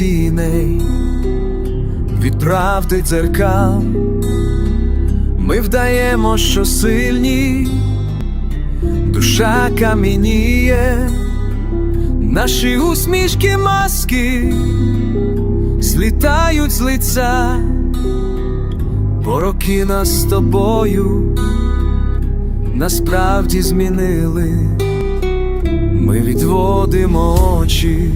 вогней, від правди дзеркал, ми вдаємо, що сильні, душа кам'яніє, наші усмішки маски злітають з лиця, пороки нас з тобою насправді змінили. Ми відводимо очі,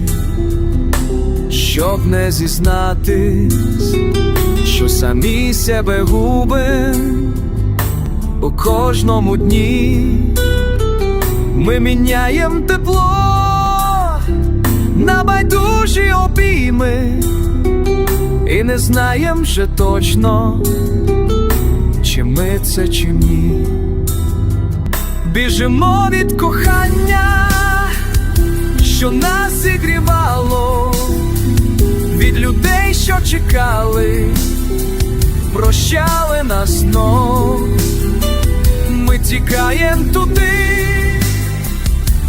щоб не зізнатись, що самі себе губим у кожному дні. Ми міняєм тепло на байдужі обійми, і не знаєм вже точно, чи ми це, чи ні. Біжимо від кохання, що нас зігрівало, людей, що чекали, прощали нас знов. Ми тікаєм туди,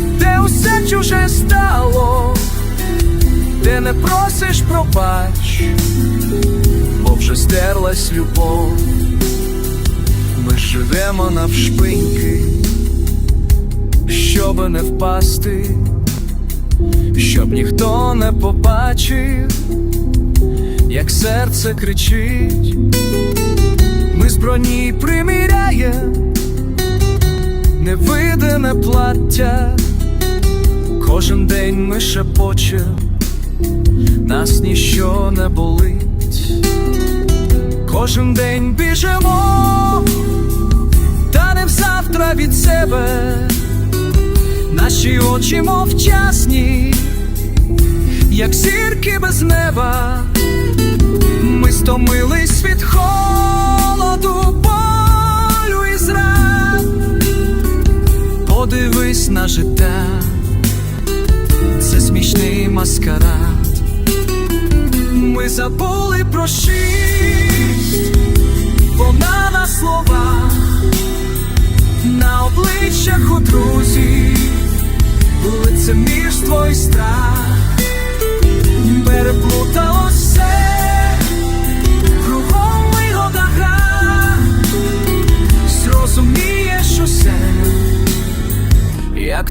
де усе чуже стало, де не просиш пробач, бо вже стерлась любов. Ми живемо навшпиньки щоб не впасти, щоб ніхто не побачив, як серце кричить, ми з броні приміряє, невидиме плаття, кожен день ми шепочем, нас ніщо не болить, кожен день біжимо, та не завтра від себе. Наші очі мовчасні, як зірки без неба, ми стомились від холоду, болю і зрад. Подивись на життя, це смішний маскарад. Ми забули про шість, вона на словах, на обличчях у друзів лицемірство і страх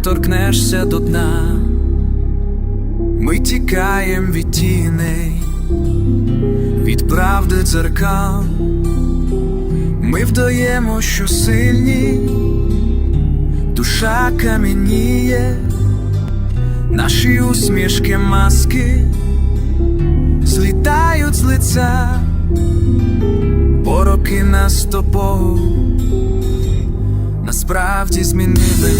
торкнешся до дна, ми тікаєм від тіней, від правди дзеркал, ми вдаємо, що сильні. Душа кам'яніє, наші усмішки маски злітають з лиця, пороки нас тобою насправді змінили,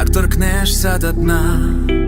як торкнешся до дна.